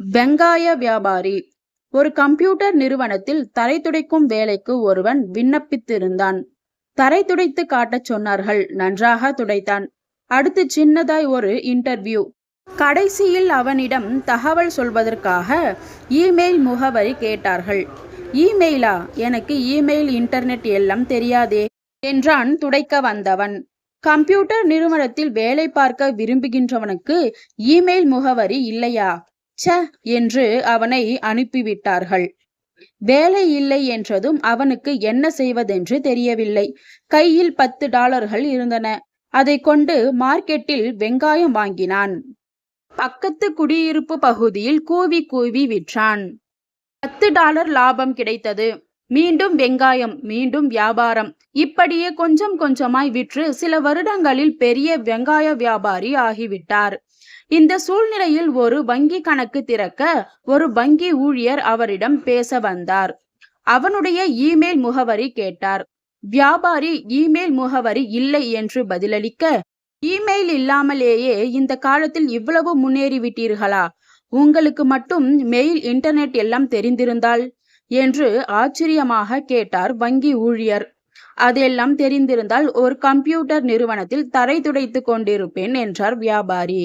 வெங்காய வியாபாரி. ஒரு கம்ப்யூட்டர் நிறுவனத்தில் தரை துடைக்கும் வேலைக்கு ஒருவன் விண்ணப்பித்திருந்தான். தரை துடைத்து காட்டச் சொன்னார்கள். நன்றாக துடைத்தான். அடுத்து சின்னதாய் ஒரு இன்டர்வியூ. கடைசியில் அவனிடம் தகவல் சொல்வதற்காக இமெயில் முகவரி கேட்டார்கள். இமெயிலா? எனக்கு இமெயில் இன்டர்நெட் எல்லாம் தெரியாதே என்றான் துடைக்க வந்தவன். கம்ப்யூட்டர் நிறுவனத்தில் வேலை பார்க்க விரும்புகின்றவனுக்கு இமெயில் முகவரி இல்லையா? ச என்று அவனை அனுப்பிவிட்டார்கள். வேலை இல்லை என்றதும் அவனுக்கு என்ன செய்வதென்று தெரியவில்லை. கையில் பத்து டாலர்கள் இருந்தன. அதை கொண்டு மார்க்கெட்டில் வெங்காயம் வாங்கினான். பக்கத்து குடியிருப்பு பகுதியில் கூவி கூவி விற்றான். பத்து டாலர் லாபம் கிடைத்தது. மீண்டும் வெங்காயம் மீண்டும் வியாபாரம். இப்படியே கொஞ்சம் கொஞ்சமாய் விற்று சில வருடங்களில் பெரிய வெங்காய வியாபாரி ஆகிவிட்டார். இந்த சூழ்நிலையில் ஒரு வங்கி கணக்கு திறக்க ஒரு வங்கி ஊழியர் அவரிடம் பேச வந்தார். அவனுடைய இமெயில் முகவரி கேட்டார். வியாபாரி இமெயில் முகவரி இல்லை என்று பதிலளிக்க இமெயில் இல்லாமலேயே இந்த காலத்தில் இவ்வளவு முன்னேறிவிட்டீர்களா? உங்களுக்கு மட்டும் மெயில் இன்டர்நெட் எல்லாம் தெரிந்திருந்தால்? என்று ஆச்சரியமாக கேட்டார் வங்கி ஊழியர். அதெல்லாம் தெரிந்திருந்தால் ஒரு கம்ப்யூட்டர் நிறுவனத்தில் தரை துடைத்து கொண்டிருப்பேன் என்றார் வியாபாரி.